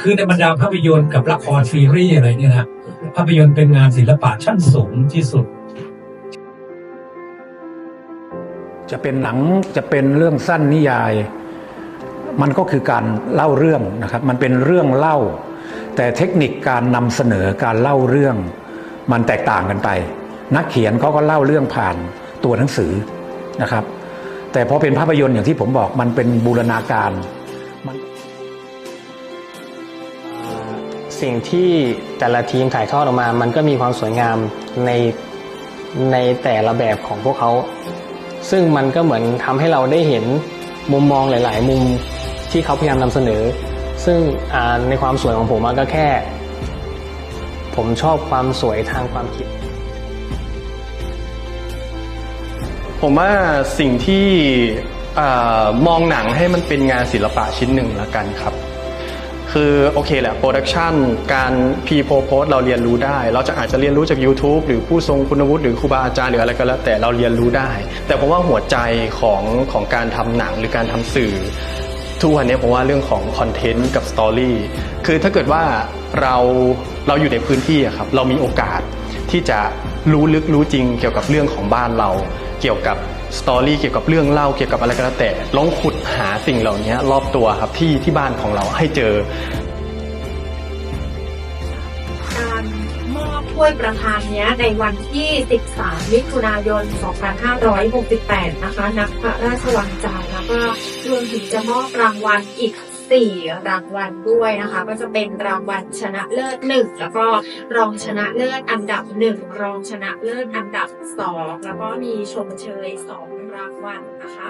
คือในบรรดาภาพยนตร์กับละครซีรีส์อะไรเนี่ยนะภาพยนตร์เป็นงานศิลปะชั้นสูงที่สุด จะเป็นหนังจะเป็นเรื่องสั้นนิยาย มันก็คือการเล่าเรื่องนะครับ มันเป็นเรื่องเล่า แต่เทคนิคการนำเสนอการเล่าเรื่อง มันแตกต่างกันไป นักเขียนเขาก็เล่าเรื่องผ่านตัวหนังสือนะครับ แต่พอเป็นภาพยนตร์อย่างที่ผมบอกมันเป็นบูรณาการ สิ่งที่แต่ละทีมถ่ายทอดออกมา มันก็มีความสวยงามในในแต่ละแบบของพวกเขา ซึ่งมันก็เหมือนทำให้เราได้เห็นมุมมองหลาย ๆ มุมที่เขาพยายามนำเสนอ ซึ่งในความสวยของผมก็แค่ ผมชอบความสวยทางความคิด ผมว่าสิ่งที่อมองหนังให้มันเป็นงานศิลปะชิ้นหนึ่งละกันครับ คือโอเคแหละโปรดักชันการพีโพโพสเราเรียนรู้ได้ เราจะอาจจะเรียนรู้จาก YouTube หรือผู้ทรงคุณวุฒิหรือครูบาอาจารย์หรืออะไรก็แล้วแต่เราเรียนรู้ได้ แต่ผมว่าหัวใจของของการทำหนังหรือการทำสื่อทุกวันนี้ผมว่าเรื่องของคอนเทนต์กับสตอรี่คือถ้าเกิดว่าเราเราอยู่ในพื้นที่อะครับเรามีโอกาสที่จะ รู้ลึกรู้จริงเกี่ยวกับเรื่องของบ้านเรา เกี่ยวกับสตอรี่เกี่ยวกับเรื่องเล่าเกี่ยวกับอะไรก็แล้วแต่ลองขุดหาสิ่งเหล่านี้รอบตัวครับที่ที่บ้านของเราให้เจอ การมอบถ้วยประธานเนี้ยในวันที่ 13 มิถุนายน 2568 นะคะณพระราชวังจันทร์แล้วก็รวมถึงจะมอบรางวัลอีก 4 รางวัลด้วยนะคะ ก็จะเป็นรางวัลชนะเลิศ 1 แล้วก็รองชนะเลิศอันดับ 1 รองชนะเลิศอันดับ 2 แล้วก็มีชมเชย 2 รางวัลนะคะ